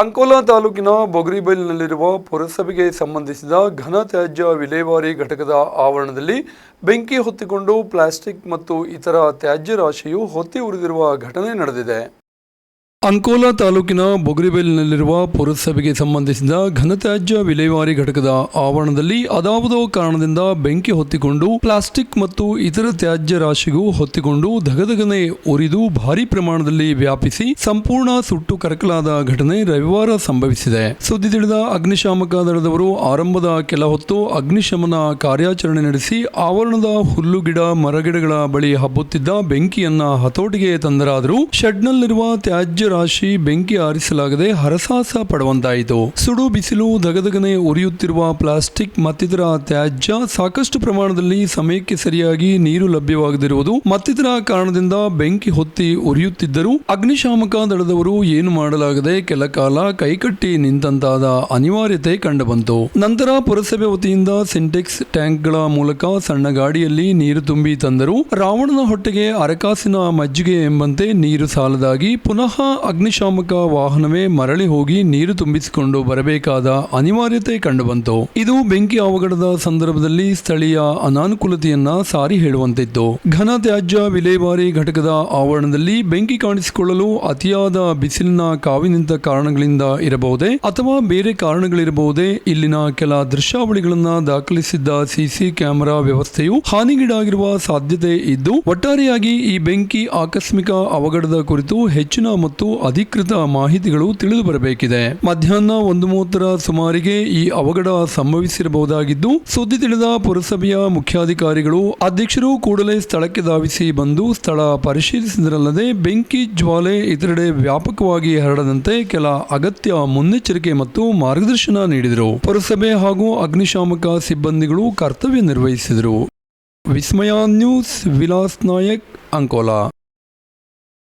ಅಂಕೋಲಾ ತಾಲೂಕಿನ ಬೊಗರಿಬೈಲ್ನಲ್ಲಿರುವ ಪುರಸಭೆಗೆ ಸಂಬಂಧಿಸಿದ ಘನ ತ್ಯಾಜ್ಯ ವಿಲೇವಾರಿ ಘಟಕದ ಆವರಣದಲ್ಲಿ ಬೆಂಕಿ ಹೊತ್ತಿಕೊಂಡು ಪ್ಲಾಸ್ಟಿಕ್ ಮತ್ತು ಇತರ ತ್ಯಾಜ್ಯ ರಾಶಿಯು ಹೊತ್ತಿ ಉರಿದಿರುವ ಘಟನೆ ನಡೆದಿದೆ. ಅಂಕೋಲಾ ತಾಲೂಕಿನ ಬೊಗರಿಬೈಲ್ನಲ್ಲಿರುವ ಪುರಸಭೆಗೆ ಸಂಬಂಧಿಸಿದ ಘನತ್ಯಾಜ್ಯ ವಿಲೇವಾರಿ ಘಟಕದ ಆವರಣದಲ್ಲಿ ಅದಾವುದೋ ಕಾರಣದಿಂದ ಬೆಂಕಿ ಹೊತ್ತಿಕೊಂಡು, ಪ್ಲಾಸ್ಟಿಕ್ ಮತ್ತು ಇತರ ತ್ಯಾಜ್ಯ ರಾಶಿಗೂ ಹೊತ್ತಿಕೊಂಡು ಧಗಧಗನೆ ಉರಿದು ಭಾರಿ ಪ್ರಮಾಣದಲ್ಲಿ ವ್ಯಾಪಿಸಿ ಸಂಪೂರ್ಣ ಸುಟ್ಟು ಕರಕಲಾದ ಘಟನೆ ರವಿವಾರ ಸಂಭವಿಸಿದೆ. ಸುದ್ದಿ ತಿಳಿದ ಅಗ್ನಿಶಾಮಕ ದಳದವರು ಆರಂಭದ ಕೆಲ ಹೊತ್ತು ಅಗ್ನಿಶಮನ ಕಾರ್ಯಾಚರಣೆ ನಡೆಸಿ ಆವರಣದ ಹುಲ್ಲು ಗಿಡ ಮರಗಿಡಗಳ ಬಳಿ ಹಬ್ಬುತ್ತಿದ್ದ ಬೆಂಕಿಯನ್ನ ಹತೋಟಿಗೆ ತಂದರಾದರೂ, ಶೆಡ್ನಲ್ಲಿರುವ ತ್ಯಾಜ್ಯ ರಾಶಿ ಬೆಂಕಿ ಆರಿಸಲಾಗದೆ ಹರಸಾಸ ಪಡುವಂತಾಯಿತು. ಸುಡು ಬಿಸಿಲು ದಗದಗನೆ ಉರಿಯುತ್ತಿರುವ ಪ್ಲಾಸ್ಟಿಕ್ ಮತ್ತಿತರ ತ್ಯಾಜ್ಯ ಸಾಕಷ್ಟು ಪ್ರಮಾಣದಲ್ಲಿ ಸಮಯಕ್ಕೆ ಸರಿಯಾಗಿ ನೀರು ಲಭ್ಯವಾಗದಿರುವುದು ಮತ್ತಿತರ ಕಾರಣದಿಂದ ಬೆಂಕಿ ಹೊತ್ತಿ ಉರಿಯುತ್ತಿದ್ದರೂ ಅಗ್ನಿಶಾಮಕ ದಳದವರು ಏನು ಮಾಡಲಾಗದೆ ಕೆಲ ಕಾಲ ಕೈಕಟ್ಟಿ ನಿಂತಂತಾದ ಅನಿವಾರ್ಯತೆ ಕಂಡುಬಂತು. ನಂತರ ಪುರಸಭೆ ವತಿಯಿಂದ ಸಿಂಟೆಕ್ಸ್ ಟ್ಯಾಂಕ್ಗಳ ಮೂಲಕ ಸಣ್ಣ ಗಾಡಿಯಲ್ಲಿ ನೀರು ತುಂಬಿ ತಂದರು ರಾವಣನ ಹೊಟ್ಟೆಗೆ ಅರಕಾಸಿನ ಮಜ್ಜಿಗೆ ಎಂಬಂತೆ ನೀರು ಸಾಲದಾಗಿ ಪುನಃ ಅಗ್ನಿಶಾಮಕ ವಾಹನವೇ ಮರಳಿ ಹೋಗಿ ನೀರು ತುಂಬಿಸಿಕೊಂಡು ಬರಬೇಕಾದ ಅನಿವಾರ್ಯತೆ ಕಂಡುಬಂತು. ಇದು ಬೆಂಕಿ ಅವಘಡದ ಸಂದರ್ಭದಲ್ಲಿ ಸ್ಥಳೀಯ ಅನಾನುಕೂಲತೆಯನ್ನ ಸಾರಿ ಹೇಳುವಂತಿತ್ತು. ಘನ ತ್ಯಾಜ್ಯ ವಿಲೇವಾರಿ ಘಟಕದ ಆವರಣದಲ್ಲಿ ಬೆಂಕಿ ಕಾಣಿಸಿಕೊಳ್ಳಲು ಅತಿಯಾದ ಬಿಸಿಲಿನ ಕಾವಿನಿಂತ ಕಾರಣಗಳಿಂದ ಇರಬಹುದೇ ಅಥವಾ ಬೇರೆ ಕಾರಣಗಳಿರಬಹುದೇ ಇಲ್ಲಿನ ಕೆಲ ದೃಶ್ಯಾವಳಿಗಳನ್ನ ದಾಖಲಿಸಿದ್ದ ಸಿಸಿ ಕ್ಯಾಮೆರಾ ವ್ಯವಸ್ಥೆಯು ಹಾನಿಗೀಡಾಗಿರುವ ಸಾಧ್ಯತೆ ಇದ್ದು, ಒಟ್ಟಾರೆಯಾಗಿ ಈ ಬೆಂಕಿ ಆಕಸ್ಮಿಕ ಅವಘಡದ ಕುರಿತು ಹೆಚ್ಚಿನ ಮತ್ತು ಅಧಿಕೃತ ಮಾಹಿತಿಗಳು ತಿಳಿದು ಬರಬೇಕಿದೆ ಮಧ್ಯಾಹ್ನ ಒಂದು ಮೂವತ್ತರ ಸುಮಾರಿಗೆ ಈ ಅವಘಡ ಸಂಭವಿಸಿರಬಹುದಾಗಿದ್ದು, ಸುದ್ದಿ ತಿಳಿದ ಪುರಸಭೆಯ ಮುಖ್ಯಾಧಿಕಾರಿಗಳು ಅಧ್ಯಕ್ಷರು ಕೂಡಲೇ ಸ್ಥಳಕ್ಕೆ ಧಾವಿಸಿ ಬಂದು ಸ್ಥಳ ಪರಿಶೀಲಿಸಿದರಲ್ಲದೆ ಬೆಂಕಿ, ಜ್ವಾಲೆ ಇತರೆಡೆ ವ್ಯಾಪಕವಾಗಿ ಹರಡದಂತೆ ಕೆಲ ಅಗತ್ಯ ಮುನ್ನೆಚ್ಚರಿಕೆ ಮತ್ತು ಮಾರ್ಗದರ್ಶನ ನೀಡಿದರು. ಪುರಸಭೆ ಹಾಗೂ ಅಗ್ನಿಶಾಮಕ ಸಿಬ್ಬಂದಿಗಳು ಕರ್ತವ್ಯ ನಿರ್ವಹಿಸಿದರು. ವಿಸ್ಮಯ ನ್ಯೂಸ್, ವಿಲಾಸ್ ನಾಯಕ್, ಅಂಕೋಲಾ.